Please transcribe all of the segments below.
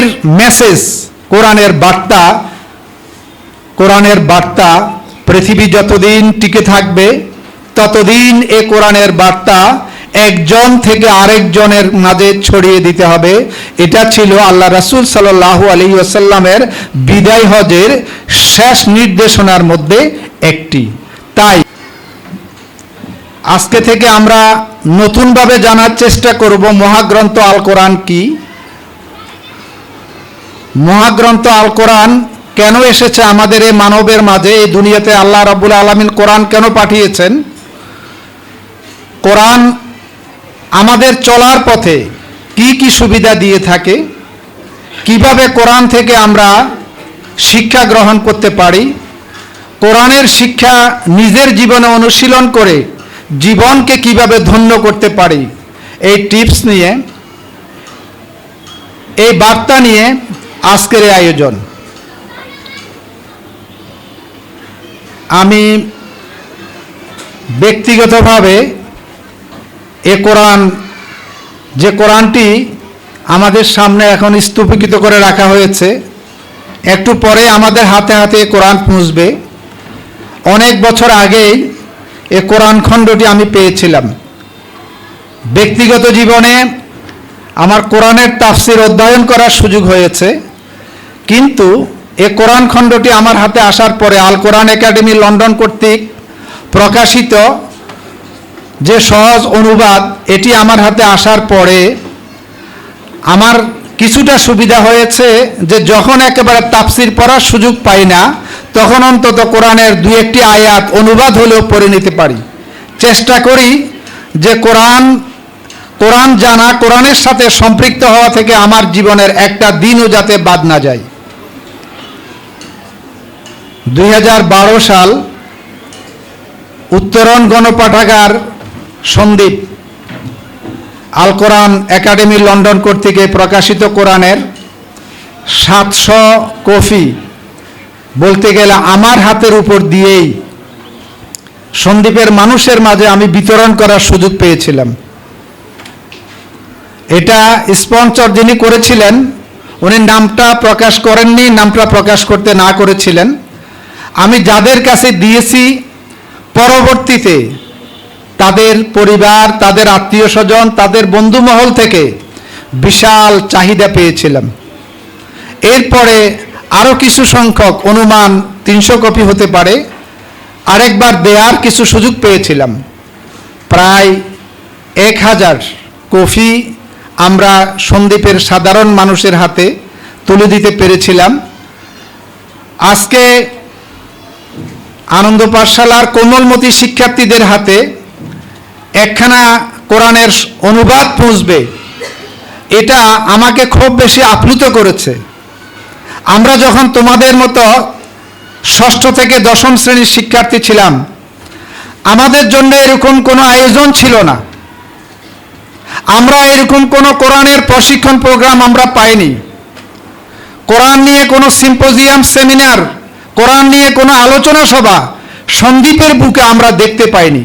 কোরআনের মেসেজ কোরআনের বার্তা কোরআনের বার্তা পৃথিবী যতদিন টিকে থাকবে, ততদিন এ কোরআনের বার্তা একজন থেকে আরেকজনের মাঝে ছড়িয়ে দিতে হবে। এটা ছিল আল্লাহ রাসূল সাল্লাল্লাহু আলাইহি ওয়াসাল্লামের বিদায় হজের শেষ নির্দেশনার মধ্যে একটি। তাই আজকে থেকে আমরা নতুনভাবে জানার চেষ্টা করব মহাগ্রন্থ আল কোরআন কি? মহাগ্রন্থ আল কোরআন কেন এসেছে আমাদের এই মানবের মাঝে, এই দুনিয়াতে আল্লাহ রাবুল আলমিন কোরআন কেন পাঠিয়েছেন? কোরআন আমাদের চলার পথে কি কি সুবিধা দিয়ে থাকে? কীভাবে কোরআন থেকে আমরা শিক্ষা গ্রহণ করতে পারি? কোরআনের শিক্ষা নিজের জীবনে অনুশীলন করে জীবনকে কীভাবে ধন্য করতে পারি? এই টিপস নিয়ে, এই বার্তা নিয়ে আজকের এই আয়োজন। আমি ব্যক্তিগতভাবে এ কোরআন, যে কোরআনটি আমাদের সামনে এখন স্তূপীকৃত করে রাখা হয়েছে, একটু পরে আমাদের হাতে হাতে কোরআন পুঁজবে অনেক বছর আগেই এ কোরআন খণ্ডটি আমি পেয়েছিলাম। ব্যক্তিগত জীবনে আমার কোরআনের তাফসির অধ্যয়ন করার সুযোগ হয়েছে। কিন্তু এ কোরআন খণ্ডটি আমার হাতে আসার পরে আল কোরআন একাডেমি লন্ডন কর্তৃক প্রকাশিত যে সহজ অনুবাদ, এটি আমার হাতে আসার পরে আমার কিছুটা সুবিধা হয়েছে যে যখন একেবারে তাপসির পড়ার সুযোগ পাই না, তখন অন্তত কোরআনের দু একটি আয়াত অনুবাদ হলেও পড়ে নিতে পারি। চেষ্টা করি যে কোরআন কোরআন জানা, কোরআনের সাথে সম্পৃক্ত হওয়া থেকে আমার জীবনের একটা দিনও যাতে বাদ না যায়। দুই হাজার বারো সাল Uttaran গণপাঠাগার Sandwip Al Quran academy London কর্তৃক প্রকাশিত কোরআনের সাতশো কপি। বলতে গেলে আমার হাতের উপর দিয়েই সন্দীপের মানুষের মাঝে আমি বিতরণ করার সুযোগ পেয়েছিলাম। এটা স্পন্সর যিনি করেছিলেন, উনি নামটা প্রকাশ করেননি, নামটা প্রকাশ করতে না করেছিলেন। আমি যাদের কাছে দিয়েছি, পরবর্তীতে তাদের পরিবার, তাদের আত্মীয় স্বজন, তাদের বন্ধুমহল থেকে বিশাল চাহিদা পেয়েছিলাম। এরপরে আরও কিছু সংখ্যক অনুমান তিনশো কপি হতে পারে। আরেকবার দেয়ার কিছু সুযোগ পেয়েছিলাম। প্রায় এক হাজার কফি আমরা সন্দীপের সাধারণ মানুষের হাতে তুলে দিতে পেরেছিলাম। আজকে আনন্দ পাঠশালার কোমলমতি শিক্ষার্থীদের হাতে একখানা কোরআনের অনুবাদ পৌঁছবে। এটা আমাকে খুব বেশি আপ্লুত করেছে। আমরা যখন তোমাদের মতো ষষ্ঠ থেকে দশম শ্রেণির শিক্ষার্থী ছিলাম, আমাদের জন্য এরকম কোনো আয়োজন ছিল না। আমরা এরকম কোনো কোরআনের প্রশিক্ষণ প্রোগ্রাম আমরা পাইনি। কোরআন নিয়ে কোনো সিম্পোজিয়াম সেমিনার কোরআন নিয়ে কোনো আলোচনা সভা সন্দীপের বুকে আমরা দেখতে পাইনি।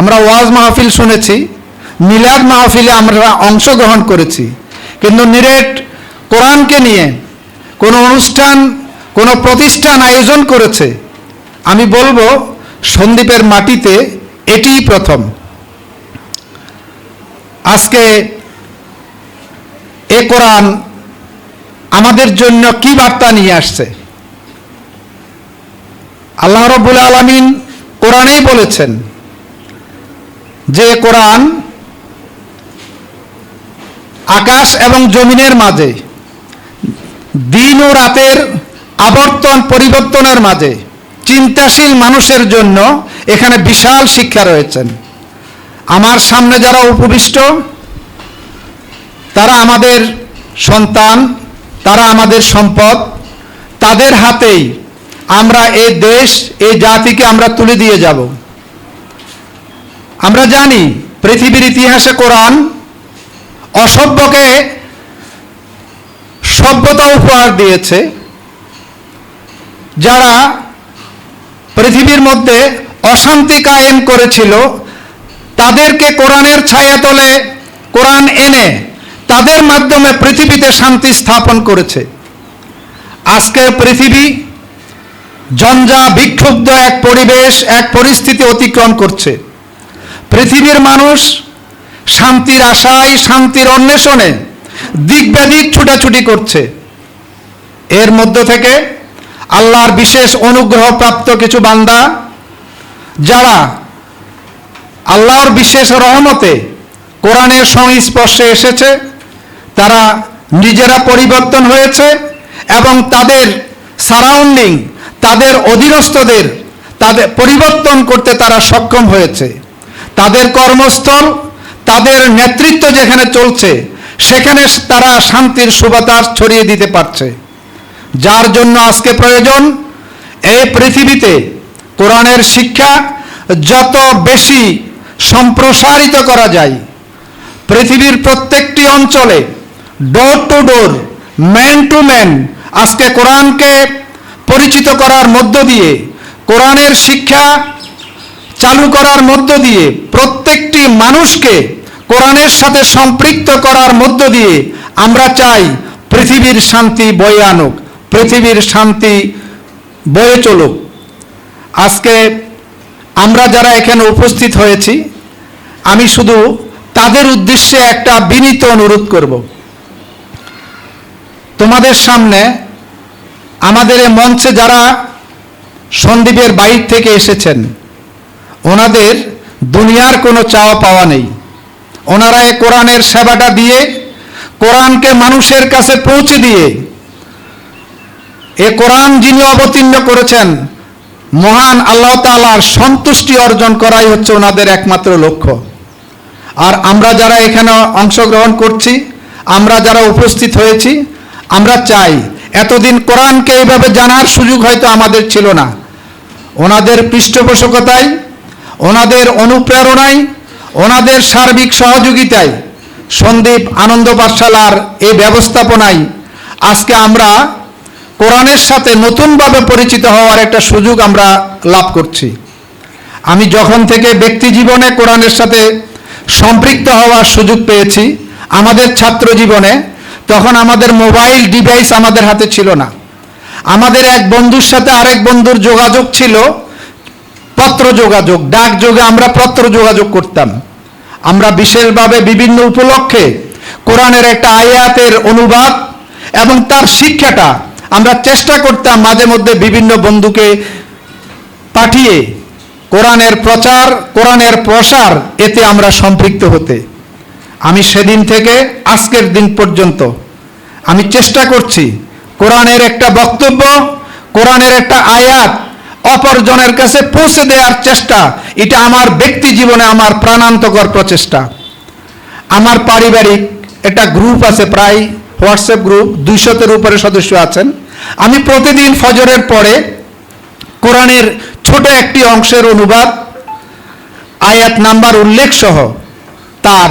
আমরা ওয়াজ মাহফিল শুনেছি, মিলাদ মাহফিলে আমরা অংশগ্রহণ করেছি। কিন্তু নিরেট কোরআনকে নিয়ে কোনো অনুষ্ঠান, কোনো প্রতিষ্ঠান আয়োজন করেছে, আমি বলব সন্দীপের মাটিতে এটিই প্রথম। আজকে এ কোরআন আমাদের জন্য কি বার্তা নিয়ে আসছে? আল্লাহ রব্বুল আলমিন কোরআনেই বলেছেন যে কোরআন আকাশ এবং জমিনের মাঝে, দিন ও রাতের আবর্তন পরিবর্তনের মাঝে চিন্তাশীল মানুষের জন্য এখানে বিশাল শিক্ষা রয়েছেন। আমার সামনে যারা উপবিষ্ট, তারা আমাদের সন্তান, তারা আমাদের সম্পদ, তাদের হাতেই আমরা এই দেশ, এই জাতিকে আমরা তুলে দিয়ে যাব। আমরা জানি পৃথিবীর ইতিহাসে কোরআন অসভ্যকে সভ্যতা উপহার দিয়েছে, যারা পৃথিবীর মধ্যে অশান্তি কায়েম করেছিল। তাদেরকে কোরআনের ছায়া ছায়াতলে কোরআন এনে তাদের মাধ্যমে পৃথিবীতে শান্তি স্থাপন করেছে। আজকের পৃথিবী জঞ্জা বিক্ষুব্ধ এক পরিবেশ, এক পরিস্থিতি অতিক্রম করছে। পৃথিবীর মানুষ শান্তির আশায়, শান্তির অন্বেষণে দিক ব্যাদিক ছুটাছুটি করছে। এর মধ্য থেকে আল্লাহর বিশেষ অনুগ্রহ প্রাপ্ত কিছু বান্দা, যারা আল্লাহর বিশেষ রহমতে কোরআনের সংস্পর্শে এসেছে, তারা নিজেরা পরিবর্তন হয়েছে এবং তাদের সারাউন্ডিং তাদের অধীনস্থদের, তাদের পরিবর্তন করতে তারা সক্ষম হয়েছে। তাদের কর্মস্থল, তাদের নেতৃত্ব যেখানে চলছে, সেখানে তারা শান্তির সুবাতাস ছড়িয়ে দিতে পারছে। যার জন্য আজকে প্রয়োজন, এই পৃথিবীতে কোরআনের শিক্ষা যত বেশি সম্প্রসারিত করা যায়, পৃথিবীর প্রত্যেকটি অঞ্চলে door to door man to man আজকে কোরআনকে পরিচিত করার মধ্য দিয়ে, কোরআনের শিক্ষা চালু করার মধ্য দিয়ে, প্রত্যেকটি মানুষকে কোরআনের সাথে সম্পৃক্ত করার মধ্য দিয়ে আমরা চাই পৃথিবীর শান্তি বয়ে আনুক, পৃথিবীর শান্তি বয়ে চলুক। আজকে আমরা যারা এখানে উপস্থিত হয়েছি, আমি শুধু তাদের উদ্দেশ্যে একটা বিনীত অনুরোধ করব। তোমাদের সামনে আমাদের মঞ্চে যারা সন্দীপের বাইর থেকে এসেছেন, ওনাদের দুনিয়ার কোনো চাওয়া পাওয়া নেই। ওনারা এই কোরআনের সেবাটা দিয়ে, কোরআনকে মানুষের কাছে পৌঁছে দিয়ে, এ কোরআন যিনি অবতীর্ণ করেছেন, মহান আল্লাহ তাআলার সন্তুষ্টি অর্জন করাই হচ্ছে ওনাদের একমাত্র লক্ষ্য। আর আমরা যারা এখানে অংশগ্রহণ করছি, আমরা যারা উপস্থিত হয়েছি, আমরা চাই এতদিন কোরআনকে এইভাবে জানার সুযোগ হয়তো আমাদের ছিল না। ওনাদের পৃষ্ঠপোষকতায়, ওনাদের অনুপ্রেরণায়, ওনাদের সার্বিক সহযোগিতায় সন্দীপ আনন্দ পাঠশালার এই ব্যবস্থাপনায় আজকে আমরা কোরআনের সাথে নতুনভাবে পরিচিত হওয়ার একটা সুযোগ আমরা লাভ করছি। আমি যখন থেকে ব্যক্তি জীবনে কোরআনের সাথে সম্পৃক্ত হওয়ার সুযোগ পেয়েছি, আমাদের ছাত্র জীবনে তখন আমাদের মোবাইল ডিভাইস আমাদের হাতে ছিল না। আমাদের এক বন্ধুর সাথে আরেক বন্ধুর যোগাযোগ ছিল, পত্র যোগাযোগ, ডাক যোগে আমরা পত্র যোগাযোগ করতাম। আমরা বিশেষভাবে বিভিন্ন উপলক্ষে কোরআনের একটা আয়াতের অনুবাদ এবং তার শিক্ষাটা আমরা চেষ্টা করতাম মাঝে মধ্যে বিভিন্ন বন্ধুকে পাঠিয়ে কোরআনের প্রচার, কোরআনের প্রসার এতে আমরা সম্পৃক্ত হতে। আমি সেদিন থেকে আজকের দিন পর্যন্ত আমি চেষ্টা করছি কোরআনের একটা বক্তব্য, কোরআনের একটা আয়াত অপরজনের কাছে পৌঁছে দেওয়ার চেষ্টা। এটা আমার ব্যক্তি জীবনে আমার প্রাণান্তকর প্রচেষ্টা। আমার পারিবারিক একটা গ্রুপ আছে প্রায়, হোয়াটসঅ্যাপ গ্রুপ, দুইশতের উপরে সদস্য আছেন। আমি প্রতিদিন ফজরের পরে কোরআনের ছোট একটি অংশের অনুবাদ, আয়াত নাম্বার উল্লেখ সহ তার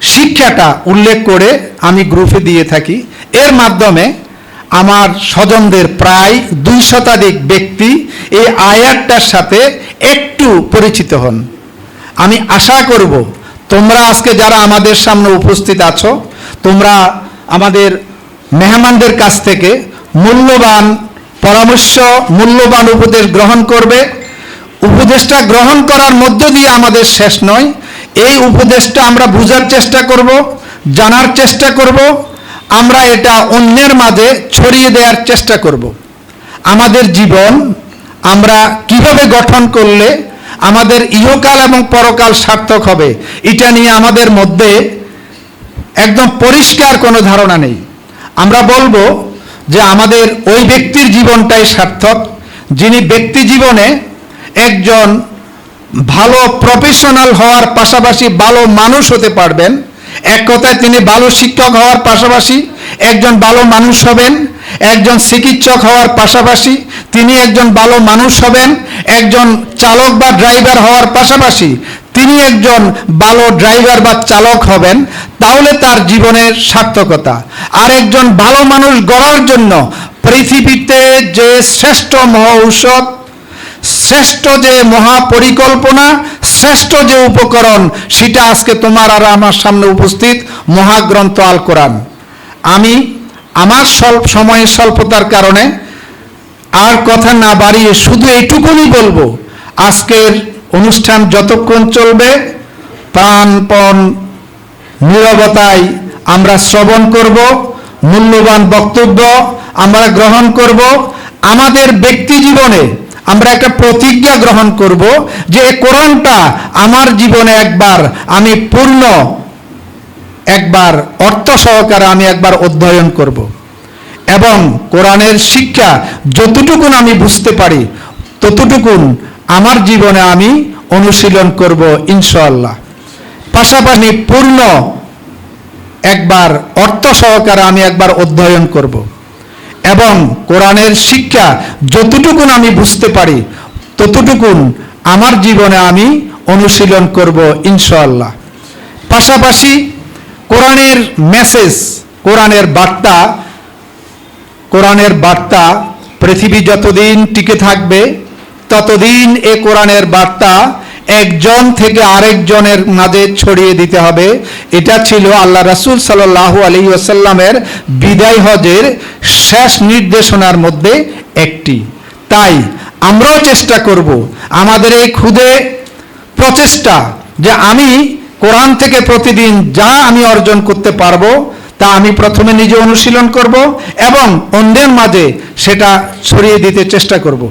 শিক্ষাটা উল্লেখ করে আমি গ্রুপে দিয়ে থাকি। এর মাধ্যমে আমার স্বজনদের প্রায় দুই শতাধিক ব্যক্তি এই আয়াতটার সাথে একটু পরিচিত হন। আমি আশা করব, তোমরা আজকে যারা আমাদের সামনে উপস্থিত আছো, তোমরা আমাদের মেহমানদের কাছ থেকে মূল্যবান পরামর্শ, মূল্যবান উপদেশ গ্রহণ করবে। উপদেশটা গ্রহণ করার মধ্য দিয়ে আমাদের শেষ নয় এই উপদেশটা আমরা বুঝার চেষ্টা করব, জানার চেষ্টা করব, আমরা এটা অন্যের মাঝে ছড়িয়ে দেওয়ার চেষ্টা করব। আমাদের জীবন আমরা কীভাবে গঠন করলে আমাদের ইহকাল এবং পরকাল সার্থক হবে, এটা নিয়ে আমাদের মধ্যে একদম পরিষ্কার কোনো ধারণা নেই। আমরা বলব যে আমাদের ওই ব্যক্তির জীবনটাই সার্থক, যিনি ব্যক্তি জীবনে একজন ভালো প্রফেশনাল হওয়ার পাশাপাশি ভালো মানুষ হতে পারবেন। এক কথায় তিনি ভালো শিক্ষক হওয়ার পাশাপাশি একজন ভালো মানুষ হবেন, একজন চিকিৎসক হওয়ার পাশাপাশি তিনি একজন ভালো মানুষ হবেন, একজন চালক বা ড্রাইভার হওয়ার পাশাপাশি তিনি একজন ভালো ড্রাইভার বা চালক হবেন, তাহলে তার জীবনের সার্থকতা। আর একজন ভালো মানুষ গড়ার জন্য পৃথিবীতে যে শ্রেষ্ঠ মহা ঔষধ শ্রেষ্ঠ যে মহাপরিকল্পনা, শ্রেষ্ঠ যে উপকরণ, সেটা আজকে তোমার আর আমার সামনে উপস্থিত মহাগ্রন্থ আল কোরআন। আমি আমার স্বল্প সময়ের স্বল্পতার কারণে আর কথা না বাড়িয়ে শুধু এইটুকুনি বলব, আজকের অনুষ্ঠান যতক্ষণ চলবে, প্রাণপণ নীরবতায় আমরা শ্রবণ করব, মূল্যবান বক্তব্য আমরা গ্রহণ করব, আমাদের ব্যক্তি জীবনে আমরা একটা প্রতিজ্ঞা গ্রহণ করব যে কোরআনটা আমার জীবনে একবার আমি পূর্ণ, একবার অর্থ সহকারে আমি একবার অধ্যয়ন করব। এবং কোরআনের শিক্ষা যতটুকুন আমি বুঝতে পারি, ততটুকুন আমার জীবনে আমি অনুশীলন করব ইনশাল্লাহ পাশাপাশি পূর্ণ, একবার অর্থ সহকারে আমি একবার অধ্যয়ন করব। এবং কোরআনের শিক্ষা যতটুকুন আমি বুঝতে পারি, ততটুকুন আমার জীবনে আমি অনুশীলন করব ইনশাল্লাহ পাশাপাশি কোরআনের মেসেজ, কোরআনের বার্তা কোরআনের বার্তা পৃথিবী যতদিন টিকে থাকবে, ততদিন এ কোরআনের বার্তা একজন থেকে আরেকজনের মাঝে ছড়িয়ে দিতে হবে। এটা ছিল আল্লাহ রাসূল সাল্লাল্লাহু আলাইহি ওয়াসাল্লামের বিদায় হজের শেষ নির্দেশনার মধ্যে একটি। তাই আমরাও চেষ্টা করব আমাদের এই ক্ষুদে প্রচেষ্টা যে আমি কোরআন থেকে প্রতিদিন যা আমি অর্জন করতে পারব, তা আমি প্রথমে নিজে অনুশীলন করব এবং অন্যের মাঝে সেটা ছড়িয়ে দিতে চেষ্টা করব।